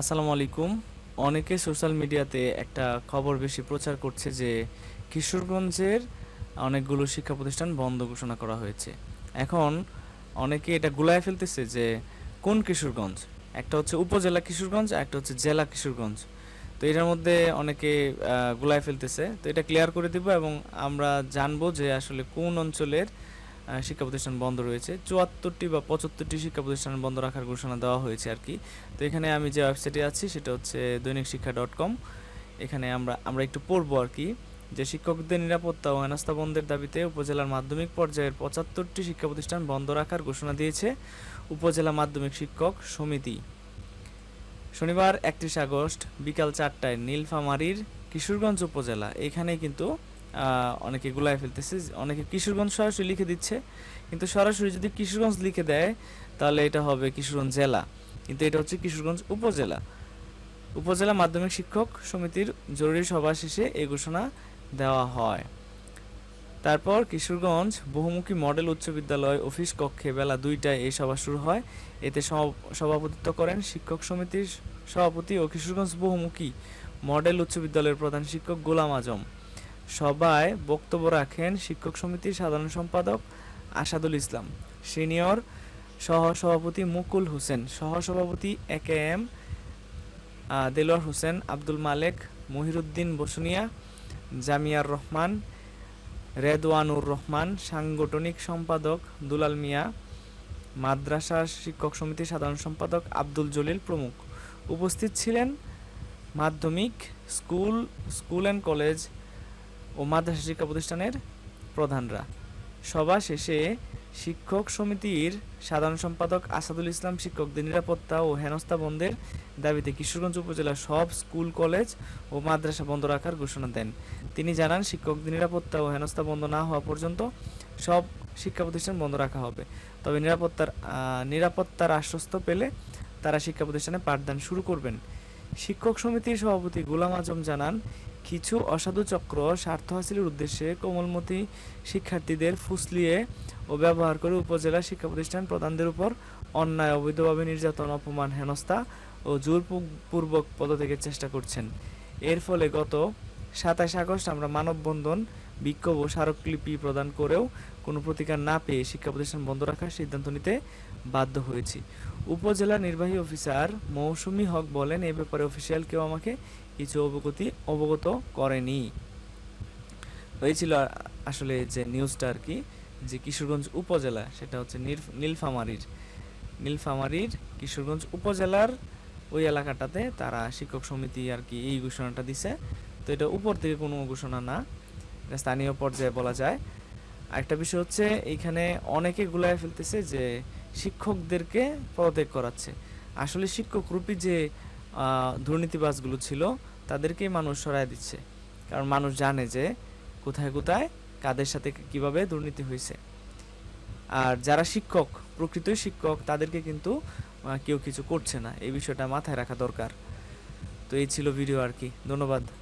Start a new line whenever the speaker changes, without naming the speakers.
আসসালামু আলাইকুম। অনেকে সোশ্যাল মিডিয়াতে একটা খবর বেশি প্রচার করছে যে কিশোরগঞ্জের অনেকগুলো শিক্ষা প্রতিষ্ঠান বন্ধ ঘোষণা করা হয়েছে। এখন অনেকে এটা গুলায় ফেলতেছে যে কোন কিশোরগঞ্জ? একটা হচ্ছে উপজেলা কিশোরগঞ্জ, একটা হচ্ছে জেলা কিশোরগঞ্জ। তো এটার মধ্যে অনেকে গুলায় ফেলতেছে। তো এটা ক্লিয়ার করে দিব এবং আমরা জানব যে আসলে কোন অঞ্চলের শিক্ষা প্রতিষ্ঠান বন্ধ রয়েছে। চুয়াত্তরটি বা পঁচাত্তরটি শিক্ষা প্রতিষ্ঠান বন্ধ রাখার ঘোষণা দেওয়া হয়েছে আর কি। তো এখানে আমি যে ওয়েবসাইটে আছি সেটা হচ্ছে দৈনিক শিক্ষা ডট কম। এখানে আমরা আমরা একটু পড়ব আর কি। যে শিক্ষকদের নিরাপত্তা ও হেনস্থা বন্ধের দাবিতে উপজেলার মাধ্যমিক পর্যায়ের পঁচাত্তরটি শিক্ষা প্রতিষ্ঠান বন্ধ রাখার ঘোষণা দিয়েছে উপজেলা মাধ্যমিক শিক্ষক সমিতি। শনিবার একত্রিশ আগস্ট বিকাল চারটায় নীলফামারীর কিশোরগঞ্জ উপজেলা। এখানে কিন্তু অনেকে গুলায় ফেলতেছে। অনেকে কিশোরগঞ্জ সরাসরি লিখে দিচ্ছে। কিন্তু সরাসরি যদি কিশোরগঞ্জ লিখে দেয়, তাহলে এটা হবে কিশোরগঞ্জ জেলা। কিন্তু এটা হচ্ছে কিশোরগঞ্জ উপজেলা। উপজেলা মাধ্যমিক শিক্ষক সমিতির জরুরি সভা শেষে এই ঘোষণা দেওয়া হয়। তারপর কিশোরগঞ্জ বহুমুখী মডেল উচ্চ বিদ্যালয় অফিস কক্ষে বেলা দুইটায় এই সভা শুরু হয়। এতে সভা- সভাপতিত্ব করেন শিক্ষক সমিতির সভাপতি ও কিশোরগঞ্জ বহুমুখী মডেল উচ্চ বিদ্যালয়ের প্রধান শিক্ষক গোলাম আজম। সভায় বক্তব্য রাখেন শিক্ষক সমিতির সাধারণ সম্পাদক আসাদুল ইসলাম, সিনিয়র সহ সভাপতি মুকুল হোসেন সহ সভাপতি A K M Delwar Hossain, Abdul Malek, Mohiruddin Bosunia, Jamiar Rahman, Redwanur Rahman, সাংগঠনিক সম্পাদক দুলাল মিয়া, মাদ্রাসা শিক্ষক সমিতির সাধারণ সম্পাদক আব্দুল জলিল প্রমুখ। উপস্থিত ছিলেন মাধ্যমিক স্কুল স্কুল অ্যান্ড কলেজ ও মাদ্রাসা শিক্ষা প্রতিষ্ঠানের প্রধানরা। সভা শেষে শিক্ষক সমিতির সাধারণ সম্পাদক আসাদুল ইসলাম শিক্ষকদের নিরাপত্তা ও হেনস্থা বন্ধের দাবিতে কিশোরগঞ্জ উপজেলার সব স্কুল, কলেজ ও মাদ্রাসা বন্ধ রাখার ঘোষণা দেন। তিনি জানান, শিক্ষকদের নিরাপত্তা ও হেনস্থা বন্ধ না হওয়া পর্যন্ত সব শিক্ষা প্রতিষ্ঠান বন্ধ রাখা হবে। তবে নিরাপত্তার নিরাপত্তার আশ্বস্ত পেলে তারা শিক্ষা প্রতিষ্ঠানে পাঠদান শুরু করবেন। শিক্ষক সমিতির সভাপতি গোলাম আজম জানান কিছু অসাধু চক্র স্বার্থ হাসিলের উদ্দেশ্যে কোমলমতি শিক্ষার্থীদের ফুসলিয়ে ও ব্যবহার করে উপজেলা শিক্ষা প্রতিষ্ঠান প্রধানদের উপর অন্যায় অবৈধভাবে নির্যাতন, অপমান, হেনস্থা ও জোরপূর্বক পদত্যাগের চেষ্টা করছেন। এর ফলে গত সাতাশ আগস্ট আমরা মানববন্ধন, বিক্ষোভ ও স্মারকলিপি প্রদান করেও কোনো প্রতিকার না পেয়ে শিক্ষা প্রতিষ্ঠান বন্ধ রাখার সিদ্ধান্ত নিতে বাধ্য হয়েছি। উপজেলা নির্বাহী অফিসার মৌসুমী হক বলেন, এ ব্যাপারে অফিসিয়াল কেউ আমাকে কিছু অবগতি, অবগত করেনি। তো এই ছিল আসলে যে নিউজটা আর কি, যে কিশোরগঞ্জ উপজেলা, সেটা হচ্ছে নীল- নীলফামারীর নীলফামারীর কিশোরগঞ্জ উপজেলার ওই এলাকাটাতে তারা শিক্ষক সমিতি আর কি এই ঘোষণাটা দিছে। তো এটা উপর থেকে কোনো ঘোষণা না, এটা স্থানীয় পর্যায়ে বলা যায়। আরেকটা বিষয় হচ্ছে এইখানে অনেকে গুলায় ফেলতেছে যে শিক্ষকদেরকে পদত্যাগ করাচ্ছে। আসলে শিক্ষক রূপী যে দুর্নীতিবাজগুলো ছিল, তাদেরকেই মানুষ সরায় দিচ্ছে। কারণ মানুষ জানে যে, কোথায় কোথায়, কাদের সাথে কীভাবে দুর্নীতি হয়েছে। আর যারা শিক্ষক, প্রকৃতই শিক্ষক, তাদেরকে কিন্তু কেউ কিছু করছে না। এই বিষয়টা মাথায় রাখা দরকার। তো এই ছিল ভিডিও আর কি। ধন্যবাদ।